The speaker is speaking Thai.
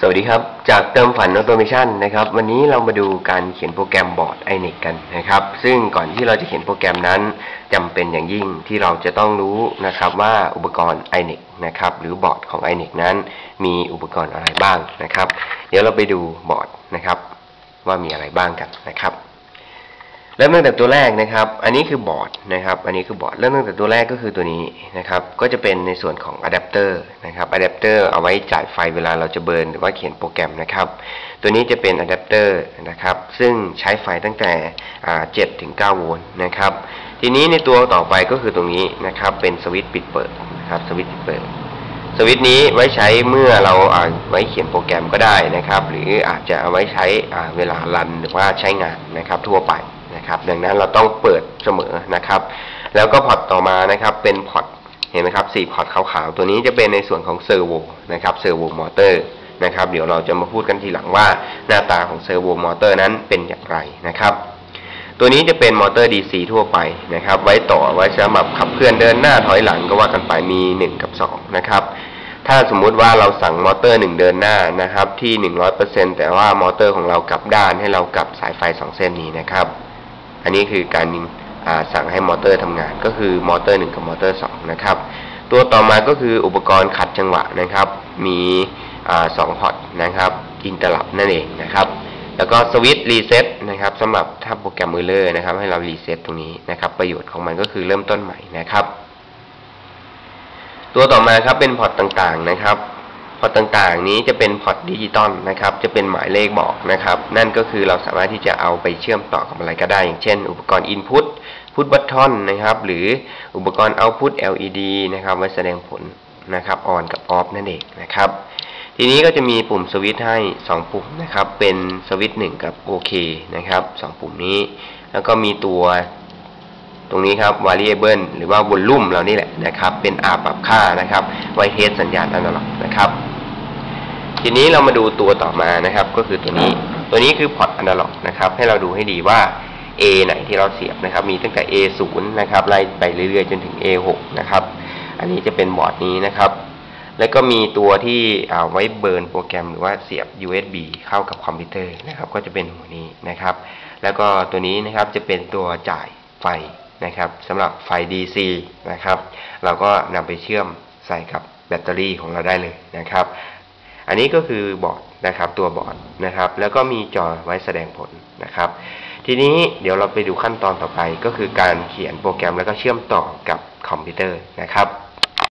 สวัสดีครับ จากเติมฝันออโตเมชันนะครับ วันนี้เรามาดูการเขียนโปรแกรมบอร์ดไอเน็กกันนะครับ ซึ่งก่อนที่เราจะเขียนโปรแกรมนั้นจำเป็นอย่างยิ่งที่เราจะต้องรู้นะครับว่าอุปกรณ์ไอเน็กนะครับ หรือบอร์ดของไอเน็กนั้น มีอุปกรณ์อะไรบ้างนะครับ เดี๋ยวเราไปดูบอร์ดนะครับ ว่ามีอะไรบ้างกันนะครับ เริ่มตั้งแต่ตัวแรกนะครับ อันนี้คือบอร์ดนะครับ อันนี้คือบอร์ด เริ่มตั้งแต่ตัวแรกก็คือตัวนี้นะครับ ก็จะเป็นในส่วนของอะแดปเตอร์นะครับอะแดปเตอร์เอาไว้จ่ายไฟเวลาเราจะเบิร์นหรือว่าเขียนโปรแกรมนะครับ ตัวนี้จะเป็นอะแดปเตอร์นะครับ ซึ่งใช้ไฟตั้งแต่7ถึง9โวลต์นะครับ ทีนี้ในตัวต่อไปก็คือตรงนี้นะครับ เป็นสวิตช์ปิดเปิดนะครับ สวิตช์ปิดเปิด สวิตช์นี้ไว้ใช้เมื่อเราไว้เขียนโปรแกรมก็ได้นะครับ หรืออาจจะเอาไว้ใช้เวลารันหรือว่าใช้งานนะครับทั่วไป นะครับ ดังนั้นเราต้องเปิดเสมอนะครับ แล้วก็พอร์ตต่อมานะครับ เป็นพอร์ตเห็นไหมครับสี่พอร์ตขาวๆ ตัวนี้จะเป็นในส่วนของเซอร์โวนะครับเซอร์โวมอเตอร์นะครับ เดี๋ยวเราจะมาพูดกันทีหลังว่าหน้าตาของเซอร์โวมอเตอร์นั้นเป็นอย่างไรนะครับ ตัวนี้จะเป็นมอเตอร์ DC ทั่วไปนะครับ ไว้ต่อไว้สำหรับขับเคลื่อนเดินหน้าถอยหลังก็ว่ากันไปมี 1 กับ 2 นะครับถ้าสมมุติว่าเราสั่งมอเตอร์1เดินหน้านะครับที่100%แต่ว่ามอเตอร์ของเรากลับด้านให้เรากลับสายไฟ2เส้นนี้นะครับ อันนี้คือการสั่งให้มอเตอร์ทำงาน ก็คือมอเตอร์ 1 กับมอเตอร์ 2 นะครับ ตัวต่อมาก็คืออุปกรณ์ขัดจังหวะนะครับ มีสองพอร์ตนะครับอินเตอร์ลับนั่นเองนะครับ แล้วก็สวิตช์รีเซ็ตนะครับสำหรับถ้าโปรแกรมมือเลอร์นะครับ ให้เรารีเซ็ตตรงนี้นะครับ ประโยชน์ของมันก็คือเริ่มต้นใหม่นะครับ ตัวต่อมาครับเป็นพอร์ตต่างๆนะครับ พอร์ตต่างๆ นี้จะเป็นพอร์ตดิจิตอลนะครับ จะเป็นหมายเลขบอกนะครับ นั่นก็คือเราสามารถที่จะเอาไปเชื่อมต่อกับอะไรก็ได้ อย่างเช่น อุปกรณ์ Input พุทบัตทอนนะครับ หรืออุปกรณ์ Output LED นะครับ ไว้แสดงผลนะครับ on กับ off นั่นเองนะครับ ทีนี้ก็จะมีปุ่มสวิตช์ให้ 2 ปุ่มนะครับ เป็นสวิตช์1กับ OK นะครับ 2 ปุ่มนี้ แล้วก็มีตัวตรงนี้ครับ variable หรือว่า volume เรานี่แหละนะครับ เป็นอาปรับค่านะครับ ไว้เทสสัญญาณอนาล็อกนะครับ ทีนี้เรามาดูตัวต่อมานะครับ ก็คือตัวนี้ ตัวนี้คือพอร์ตอนาล็อกนะครับ ให้เราดูให้ดีว่า A ไหนที่เราเสียบนะครับ มีตั้งแต่ A 0 นะครับ ไล่ไปเรื่อยๆ จนถึง A 6 นะครับ อันนี้จะเป็นบอร์ดนี้นะครับ แล้วก็มีตัวที่เอาไว้เบิร์นโปรแกรมหรือว่าเสียบ USB เข้ากับคอมพิวเตอร์นะครับ ก็จะเป็นหัวนี้นะครับ แล้วก็ตัวนี้นะครับจะเป็นตัวจ่ายไฟนะครับสำหรับไฟ DC นะครับ เราก็นำไปเชื่อมใส่กับแบตเตอรี่ของเราได้เลยนะครับ อันนี้ก็คือบอร์ดนะครับตัวบอร์ดนะครับ แล้วก็มีจอไว้แสดงผลนะครับ ทีนี้เดี๋ยวเราไปดูขั้นตอนต่อไปก็คือการเขียนโปรแกรมแล้วก็เชื่อมต่อกับคอมพิวเตอร์นะครับ